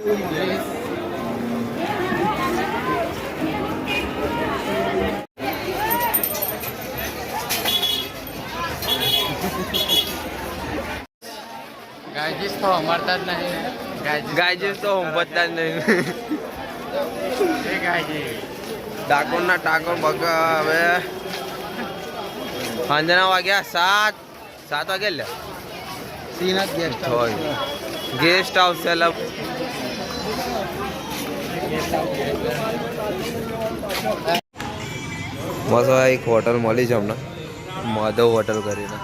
ગાયજીસ તો અમારતા જ નહીં. ગાયજીસ તો સંપતતા જ નહીં. ડાકોરના ટાકોર બગા હવે સાંજના વાગ્યા સાત સાત વાગે લે. જ ગેસ્ટ હોય. ગેસ્ટ હાઉસ છે બસ એક હોટલ મળી છે હમણાં માધવ હોટલ કરીને.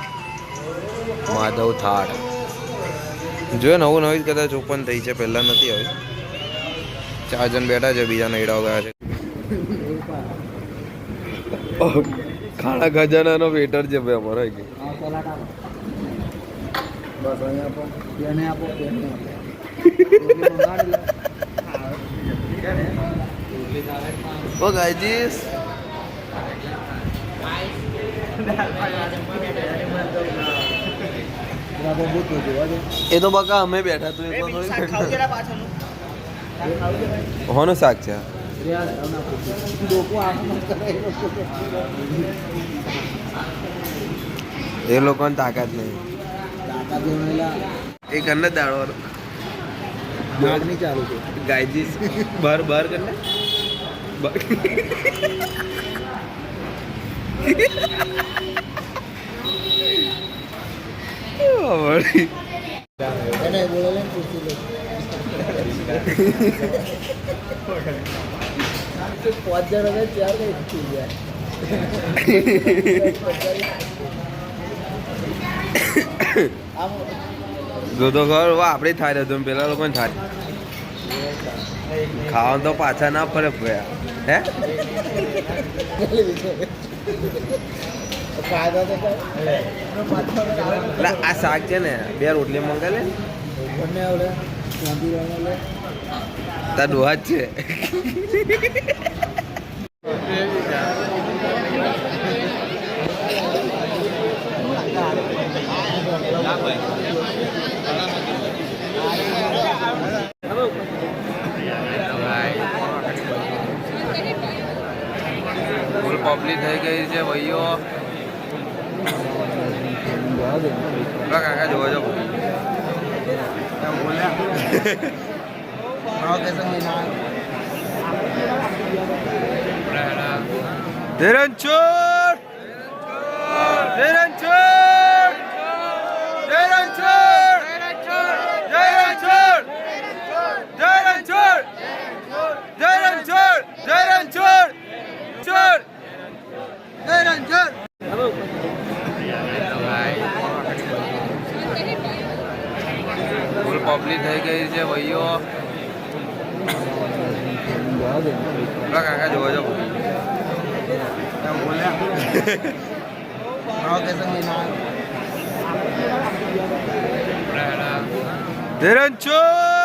માધવ થાળ. જોયો નવું નવી જ કદાચ ઓપન થઈ છે, પહેલાં નથી હવે ચાર જણ બેઠા છે, બીજા નૈડાઓ ગયા છે. ખાણા ખજાનાનો વેટર છે ભાઈ અમારો એક. ગાયજીસ એ તો બકા અમે બેઠા તું એકલો થોડી હોનો શાક છે. એ લોકોને તાકાત નહીં. એ કરને માગણી ચાલુ છે. ગાયજીસ. બાર બહાર કરને પાંચ હજાર ચાર થઈ ગયા આમ જો તો ખબર આપણે થાય હતું પેલા લોકોને થાય. ખાવાનું તો પાછા ના ફરે ભયા. હે? આ શાક છે ને, બે રોટલી મંગાવી લે. તાર ડોહા છે. પબ્લિક થઈ ગઈ છે ભાઈઓ. કાકા જોવા જાવ ધીરંચોર ધીરંચોર પબ્લિક થઈ ગઈ છે ભાઈઓ. કાકા જોવા જાવ ધીરજ ધીરંચોર